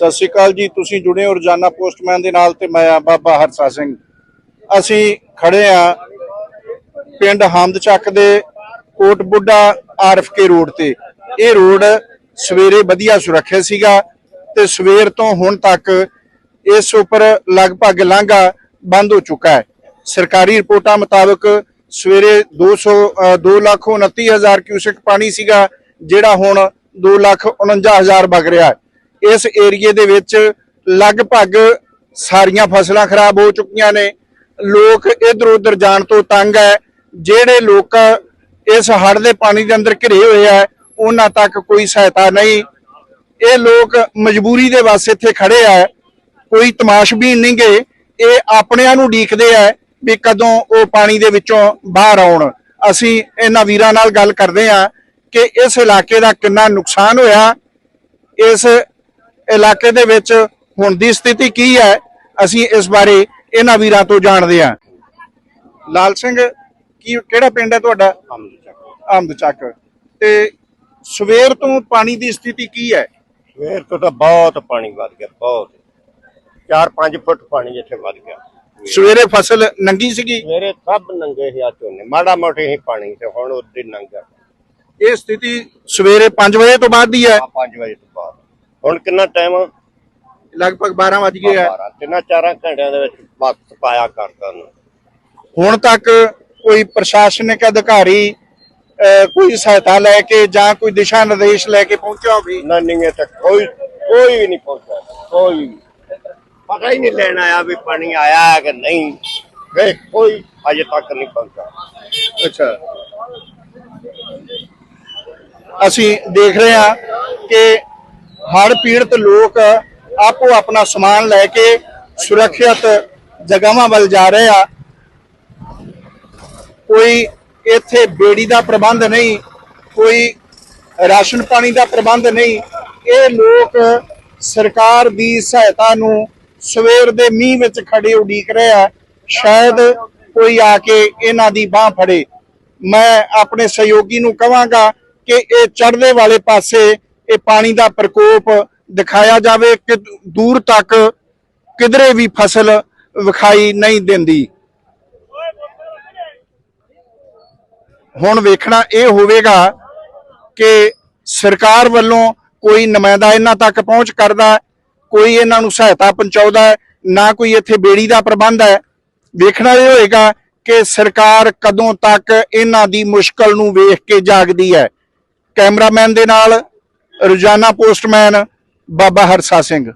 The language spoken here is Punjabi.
ਸਤਿ ਸ਼੍ਰੀ ਅਕਾਲ ਜੀ ਤੁਸੀਂ ਜੁੜੇ ਹੋ ਰੋਜ਼ਾਨਾ ਪੋਸਟਮੈਨ ਦੇ ਨਾਲ ਤੇ ਮੈਂ ਆ ਬਾਬਾ ਹਰਸਾ ਸਿੰਘ। ਅਸੀਂ ਖੜੇ ਆ ਪਿੰਡ ਹਮਦਚੱਕ ਦੇ ਕੋਟ ਬੁੱਢਾ ਆਰਫਕੇ ਰੋਡ ਤੇ। ਇਹ ਰੋਡ ਸਵੇਰੇ ਵਧੀਆ ਸੁਰੱਖਿਅਤ ਸੀਗਾ ਤੇ ਸਵੇਰ ਤੋਂ ਹੁਣ ਤੱਕ ਇਸ ਉੱਪਰ ਲਗਭਗ ਲਾਂਘਾ ਬੰਦ ਹੋ ਚੁੱਕਾ ਹੈ। ਸਰਕਾਰੀ ਰਿਪੋਰਟਾਂ ਮੁਤਾਬਕ ਸਵੇਰੇ 200 ਅ, ਦੋ ਲੱਖ ਉਨੱਤੀ ਹਜ਼ਾਰ ਕਿਊਸੈਕ ਪਾਣੀ ਸੀਗਾ ਜਿਹੜਾ ਹੁਣ 2 ਲੱਖ 49 ਹਜ਼ਾਰ ਵਗ ਰਿਹਾ ਹੈ। ਇਸ ਏਰੀਏ ਦੇ ਵਿੱਚ ਲਗਭਗ ਸਾਰੀਆਂ ਫਸਲਾਂ ਖਰਾਬ ਹੋ ਚੁੱਕੀਆਂ ਨੇ। ਲੋਕ ਇਧਰ ਉਧਰ ਜਾਣ ਤੋਂ ਤੰਗ ਹੈ। ਜਿਹੜੇ ਲੋਕ ਇਸ ਹੜ੍ਹ ਦੇ ਪਾਣੀ ਦੇ ਅੰਦਰ ਘਿਰੇ ਹੋਏ ਆ, ਉਹਨਾਂ ਤੱਕ ਕੋਈ ਸਹਾਇਤਾ ਨਹੀਂ। ਇਹ ਲੋਕ ਮਜਬੂਰੀ ਦੇ ਵਾਸਤੇ ਇੱਥੇ ਖੜੇ ਆ। ਕੋਈ ਤਮਾਸ਼ਬੀਨ ਨਹੀਂ ਗਏ ਇਹ ਆਪਣਿਆਂ ਨੂੰ ਡੀਕਦੇ ਆ ਵੀ ਕਦੋਂ ਉਹ ਪਾਣੀ ਦੇ ਵਿੱਚੋਂ ਬਾਹਰ ਆਉਣ। ਅਸੀਂ ਇਹਨਾਂ ਵੀਰਾਂ ਨਾਲ ਗੱਲ ਕਰਦੇ ਆ ਕਿ ਇਸ ਇਲਾਕੇ ਦਾ ਕਿੰਨਾ ਨੁਕਸਾਨ ਹੋਇਆ। ਇਸ ਇਲਾਕੇ ਦੇ ਵਿੱਚ ਹੁਣ ਦੀ ਸਥਿਤੀ ਕੀ ਹੈ ਅਸੀਂ ਇਸ ਬਾਰੇ ਇਹਨਾਂ ਵੀਰਾਂ ਤੋਂ ਜਾਣਦੇ ਹਾਂ। ਲਾਲ ਸਿੰਘ ਕੀ ਕਿਹੜਾ ਪਿੰਡ ਹੈ ਤੁਹਾਡਾ? ਅਹਮਦ ਚੱਕ ਤੇ ਸਵੇਰ ਤੋਂ ਪਾਣੀ ਦੀ ਸਥਿਤੀ ਕੀ ਹੈ? ਸਵੇਰ ਤੋਂ ਤਾਂ ਬਹੁਤ ਪਾਣੀ ਵੱਧ ਗਿਆ ਬਹੁਤ। 4-5 ਫੁੱਟ ਪਾਣੀ ਇੱਥੇ ਵੱਧ ਗਿਆ। ਸਵੇਰੇ ਫਸਲ ਨੰਗੀ ਸੀਗੀ? ਮੇਰੇ ਸਭ ਨੰਗੇ ਹੀ ਆ ਝੋਨੇ। ਮਾੜਾ ਮੋਟੇ ਹੀ ਪਾਣੀ ਤੇ ਹੁਣ ਉੱਤੇ ਨੰਗਾ। ਇਹ ਸਥਿਤੀ ਸਵੇਰੇ 5 ਵਜੇ ਤੋਂ ਬਾਅਦ ਦੀ ਹੈ? ਆ 5 ਵਜੇ ਤੋਂ ਹੁਣ ਕਿੰਨਾ ਟਾਈਮ ਲਗਭਗ 12 ਵਜ ਗਏ ਹੈ ਤਿੰਨਾਂ ਚਾਰਾਂ ਘੰਟਿਆਂ ਦੇ ਵਿੱਚ ਵਕਤ ਪਾਇਆ ਕਰਦਾ ਨੂੰ ਹੁਣ ਤੱਕ ਕੋਈ ਪ੍ਰਸ਼ਾਸਨਿਕ ਅਧਿਕਾਰੀ ਕੋਈ ਸਹਾਇਤਾ ਲੈ ਕੇ ਜਾਂ ਕੋਈ ਦਿਸ਼ਾ ਨਿਰਦੇਸ਼ ਲੈ ਕੇ ਪਹੁੰਚਿਆ ਹੋਵੇ? ਨਾ ਨਿੰਗੇ ਤੱਕ ਕੋਈ ਕੋਈ ਵੀ ਨਹੀਂ ਪਹੁੰਚਿਆ ਕੋਈ। ਪਤਾ ਹੀ ਨਹੀਂ ਲੈਣ ਆਇਆ ਵੀ ਪਾਣੀ ਆਇਆ ਹੈ ਕਿ ਨਹੀਂ। ਵੇ ਕੋਈ ਅਜੇ ਤੱਕ ਨਹੀਂ ਪਹੁੰਚਾ ਅੱਛਾ। ਅਸੀਂ ਦੇਖ ਰਹੇ ਹਾਂ ਕਿ ਹੜ੍ਹ ਪੀੜਤ ਲੋਕ ਆਪੋ ਆਪਣਾ ਸਮਾਨ ਲੈ ਕੇ ਸੁਰੱਖਿਅਤ ਜਗ੍ਹਾਵਾਂ ਵੱਲ ਜਾ ਰਹੇ ਆ। ਕੋਈ ਇੱਥੇ ਬੇੜੀ ਦਾ ਪ੍ਰਬੰਧ ਨਹੀਂ, ਕੋਈ ਰਾਸ਼ਨ ਪਾਣੀ ਦਾ ਪ੍ਰਬੰਧ ਨਹੀਂ, ਇਹ ਲੋਕ ਸਰਕਾਰ ਦੀ ਸਹਾਇਤਾ ਨੂੰ ਸਵੇਰ ਦੇ ਮੀਂਹ ਵਿੱਚ ਖੜੇ ਉਡੀਕ ਰਹੇ ਆ। ਸ਼ਾਇਦ ਕੋਈ ਆ ਕੇ ਇਹਨਾਂ ਦੀ ਬਾਹ ਫੜੇ। ਮੈਂ ਆਪਣੇ ਸਹਿਯੋਗੀ ਨੂੰ ਕਹਾਂਗਾ ਕਿ ਇਹ ਚੜ੍ਹਦੇ ਵਾਲੇ ਪਾਸੇ ਇਹ ਪਾਣੀ ਦਾ ਪ੍ਰਕੋਪ ਦਿਖਾਇਆ ਜਾਵੇ ਕਿ ਦੂਰ ਤੱਕ ਕਿਧਰੇ ਵੀ ਫਸਲ ਵਿਖਾਈ ਨਹੀਂ ਦਿੰਦੀ। ਹੁਣ ਵੇਖਣਾ ਇਹ ਹੋਵੇਗਾ ਕਿ ਸਰਕਾਰ ਵੱਲੋਂ ਕੋਈ ਨੁਮਾਇੰਦਾ ਇਹਨਾਂ ਤੱਕ ਪਹੁੰਚ ਕਰਦਾ ਕੋਈ ਇਹਨਾਂ ਨੂੰ ਸਹਾਇਤਾ ਪਹੁੰਚਾਉਂਦਾ ਨਾ ਕੋਈ ਇੱਥੇ ਬੇੜੀ ਦਾ ਪ੍ਰਬੰਧ ਹੈ। ਵੇਖਣਾ ਇਹ ਹੋਏਗਾ ਕਿ ਸਰਕਾਰ ਕਦੋਂ ਤੱਕ ਇਹਨਾਂ ਦੀ ਮੁਸ਼ਕਲ ਨੂੰ ਵੇਖ ਕੇ ਜਾਗਦੀ ਹੈ। ਕੈਮਰਾਮੈਨ ਦੇ ਨਾਲ ਰੋਜ਼ਾਨਾ ਪੋਸਟਮੈਨ ਬਾਬਾ ਹਰਸਾ ਸਿੰਘ।